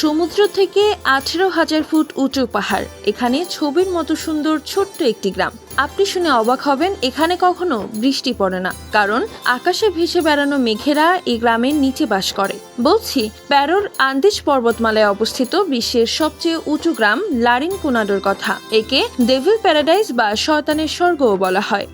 সমুদ্র থেকে আঠেরো হাজার ফুট উঁচু পাহাড়। এখানে ছবির মতো সুন্দর ছোট্ট একটি গ্রাম। আপনি শুনে অবাক হবেন, এখানে কখনো বৃষ্টি পড়ে না, কারণ আকাশে ভেসে বেড়ানো মেঘেরা এই গ্রামের নিচে বাস করে। বলছি প্যারোর আন্দিজ পর্বতমালায় অবস্থিত বিশ্বের সবচেয়ে উঁচু গ্রাম লারিন কুনাডোর কথা, একে ডেভিল প্যারাডাইস বা শয়তানের স্বর্গও বলা হয়।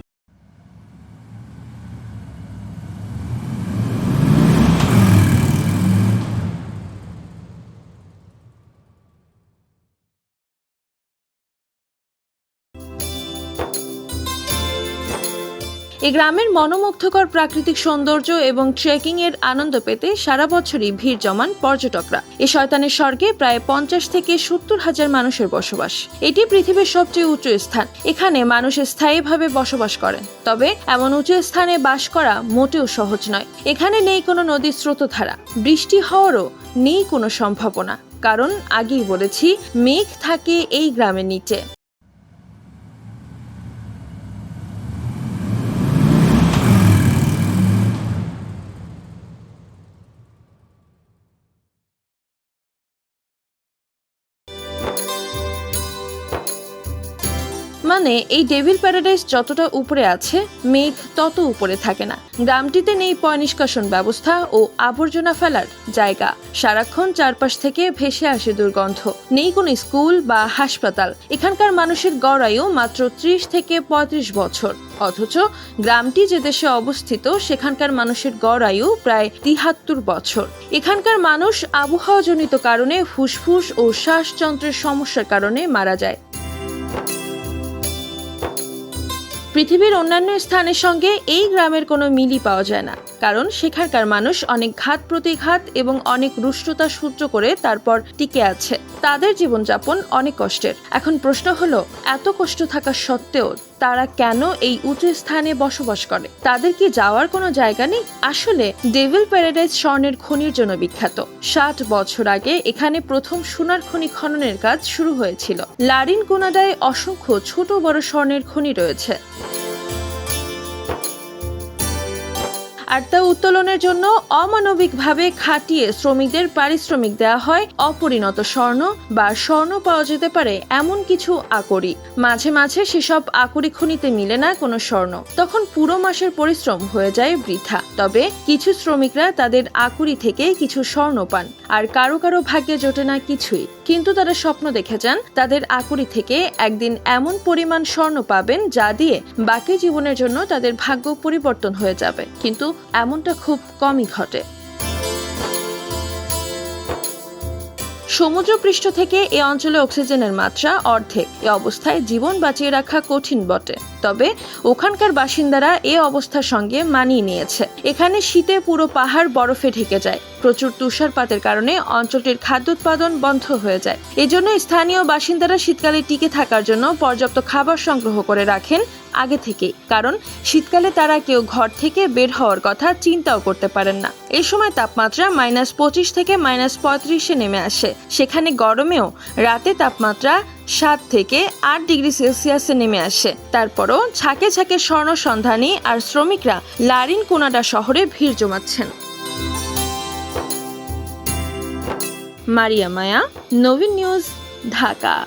এই গ্রামের মনোমুগ্ধকর প্রাকৃতিক সৌন্দর্য এবং ট্রেকিং এর আনন্দ পেতে সারা বছরই ভিড় জমান পর্যটকরা। এই শয়তানের স্বর্গে প্রায় পঞ্চাশ থেকে সত্তর হাজার মানুষের বসবাস। এটি পৃথিবীর সবচেয়ে উঁচু স্থান। এখানে মানুষ স্থায়ীভাবে বসবাস করেন। তবে এমন উঁচু স্থানে বাস করা মোটেও সহজ নয়। এখানে নেই কোনো নদীর স্রোতধারা। বৃষ্টি হওয়ারও নেই কোনো সম্ভাবনা। কারণ আগেই বলেছি, মেঘ থাকে এই গ্রামের নিচে। মানে এই ডেভিল প্যারাডাইস যতটা উপরে আছে মেঘ তত উপরে থাকে না। গ্রামটিতে নেই পয় নিষ্কাশন ব্যবস্থা ও আবর্জনা ফেলার জায়গা। সারাক্ষণ চারপাশ থেকে ভেসে আসে দুর্গন্ধ। নেই কোনো স্কুল বা হাসপাতাল। এখানকার মানুষের গড় আয়ু মাত্র ত্রিশ থেকে পঁয়ত্রিশ বছর। অথচ গ্রামটি যে দেশে অবস্থিত, সেখানকার মানুষের গড় আয়ু প্রায় তিহাত্তর বছর। এখানকার মানুষ আবহাওয়াজনিত কারণে ফুসফুস ও শ্বাসযন্ত্রের সমস্যার কারণে মারা যায়। পৃথিবীর অন্যান্য স্থানের সঙ্গে এই গ্রামের কোনো মিলই পাওয়া যায় না, কারণ সেখানকার মানুষ অনেক ঘাত প্রতিঘাত এবং অনেক রুষ্টতা সহ্য করে তারপর টিকে আছে। তাদের জীবনযাপন অনেক কষ্টের। এখন প্রশ্ন হলো, এত কষ্ট থাকা সত্ত্বেও তারা কেন এই উঁচু স্থানে বসবাস করে? তাদের কি যাওয়ার কোনো জায়গা নেই? আসলে, ডেভিল প্যারাডাইজ স্বর্ণের খনির জন্য বিখ্যাত। ষাট বছর আগে এখানে প্রথম সোনার খনি খননের কাজ শুরু হয়েছিল। লারিন কোনাডায় অসংখ্য ছোট বড় স্বর্ণের খনি রয়েছে। আর তা উত্তোলনের জন্য অমানবিকভাবে খাটিয়ে শ্রমিকদের পারিশ্রমিক দেওয়া হয় অপরিণত স্বর্ণ বা স্বর্ণ পাওয়া যেতে পারে এমন কিছু আকরি। মাঝে মাঝে সেসব আকরি খনিতে মিলে না কোনো স্বর্ণ। তখন পুরো মাসের পরিশ্রম হয়ে যায় বৃথা। তবে কিছু শ্রমিকরা তাদের akuরি থেকে কিছু স্বর্ণ পান আর কারও কারও ভাগ্যে জোটে না কিছুই। কিন্তু তারা স্বপ্ন দেখে যান তাদের আকুরি থেকে একদিন এমন পরিমাণ স্বর্ণ পাবেন যা দিয়ে বাকি জীবনের জন্য তাদের ভাগ্য পরিবর্তন হয়ে যাবে। কিন্তু এমনটা খুব কমই ঘটে। সমুদ্রপৃষ্ঠ থেকে এ অঞ্চলে অক্সিজেনের মাত্রা অর্ধেক। এ অবস্থায় জীবন বাঁচিয়ে রাখা কঠিন বটে। তবে ওখানকার বাসিন্দারা এ অবস্থার সঙ্গে মানিয়ে নিয়েছে। এখানে শীতে পুরো পাহাড় বরফে ঢেকে যায়। প্রচুর তুষারপাতের কারণে অঞ্চলটির খাদ্য উৎপাদন বন্ধ হয়ে যায়। এজন্য স্থানীয় বাসিন্দারা শীতকালে টিকে থাকার জন্য পর্যাপ্ত খাবার সংগ্রহ করে রাখেন আগে থেকেই। কারণ শীতকালে তারা কেউ ঘর থেকে বের হওয়ার কথা চিন্তাও করতে পারেন না। এ সময় তাপমাত্রা মাইনাস পঁচিশ থেকে মাইনাস পঁয়ত্রিশে নেমে আসে। সেখানে গরমেও রাতে তাপমাত্রা সাত থেকে আট ডিগ্রি সেলসিয়াসে নেমে আসে। তারপরও ঝাঁকে ঝাঁকে স্বর্ণ সন্ধানী আর শ্রমিকরা লারিন কোনাডা শহরে ভিড় জমাচ্ছেন। Maria Maya, Nabin news, Dhaka.